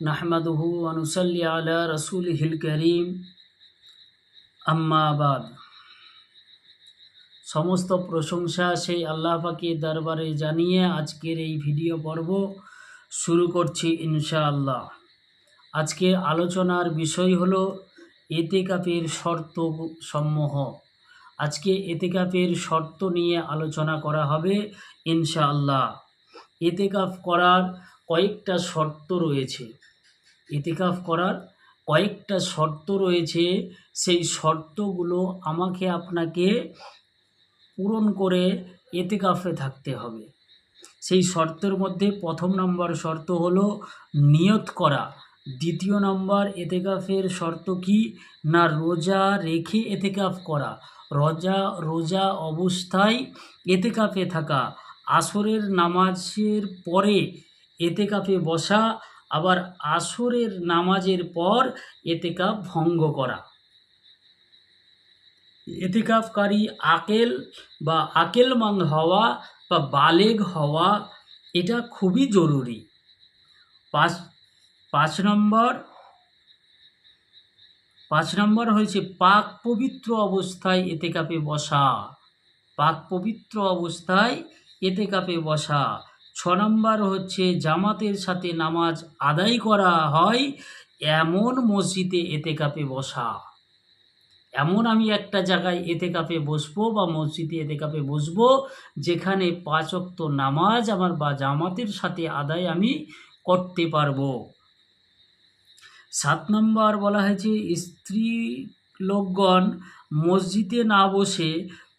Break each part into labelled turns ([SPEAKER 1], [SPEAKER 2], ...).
[SPEAKER 1] নাহমাদুহু আনুসাল্লি আলা রসুল হিল করিম আম্মাবাদ সমস্ত প্রশংসা সেই আল্লাহ দরবারে জানিয়ে আজকের এই ভিডিও পর্ব শুরু করছি ইনশাআল্লাহ। আজকে আলোচনার বিষয় হলো এতেকাপের শর্ত সমূহ। আজকে এতেকাপের শর্ত নিয়ে আলোচনা করা হবে ইনশাআল্লাহ। এতেকাফ করার কয়েকটা শর্ত রয়েছে। এতেকাফ করার কয়েকটা শর্ত রয়েছে। সেই শর্তগুলো আমাকে আপনাকে পূরণ করে এতেকাফে থাকতে হবে। সেই শর্তের মধ্যে প্রথম নম্বর শর্ত হলো নিয়ত করা। দ্বিতীয় নম্বর এতেকাফের শর্ত কি? না, রোজা রেখে এতেকাফ করা। রোজা রোজা অবস্থায় এতেকাফে থাকা। আসরের নামাজের পরে এতেকাফে বসা আবার আসরের নামাজের পর এতেকাফ ভঙ্গ করা। এতেকাফকারী আকেল বা আকেলমন্দ হওয়া বা বালেগ হওয়া, এটা খুবই জরুরি। পাঁচ পাঁচ নম্বর পাঁচ নম্বর হয়েছে পাক পবিত্র অবস্থায় এতেকাপে বসা। পাক পবিত্র অবস্থায় এতেকাপে বসা। ছ নম্বর হচ্ছে, জামাতের সাথে নামাজ আদায় করা হয় এমন মসজিদে এতেকাপে বসা। এমন আমি একটা জায়গায় এতে কাপে বসবো বা মসজিদে এতে কাপে বসবো যেখানে পাঁচ অক্ত নামাজ আমার বা জামাতের সাথে আদায় আমি করতে পারব। সাত নম্বর বলা হয়েছে স্ত্রী লোকগণ মসজিদে না বসে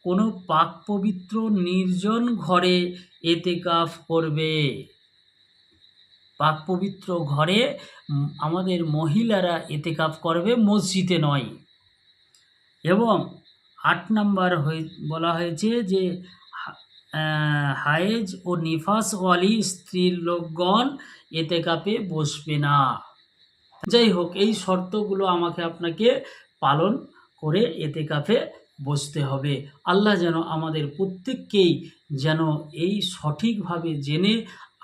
[SPEAKER 1] কোনো পাক পবিত্র নির্জন ঘরে এতেকাফ করবে। পাক পবিত্র ঘরে আমাদের মহিলারা এতে এতেকাফ করবে, মসজিদে নয়। এবং আট নাম্বার হয়ে, বলা হয়েছে যে হায়েজ ও নিফাসওয়ালি স্ত্রীর লোকগণ এতে কাপে বসবে না। যাই হোক, এই শর্তগুলো আমাকে আপনাকে পালন করে এতে কাপে বসতে হবে। আল্লাহ যেন আমাদের প্রত্যেককেই যেন এই সঠিকভাবে জেনে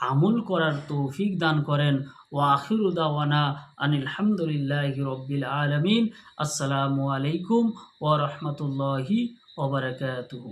[SPEAKER 1] আমল করার তৌফিক দান করেন। ও আখিরুদাওয়ানা আনিল হামদুলিল্লাহ রব্বিল আলমিন। আসসালামু আলাইকুম ও রহমতুল্লাহি ওবরাকাতুহু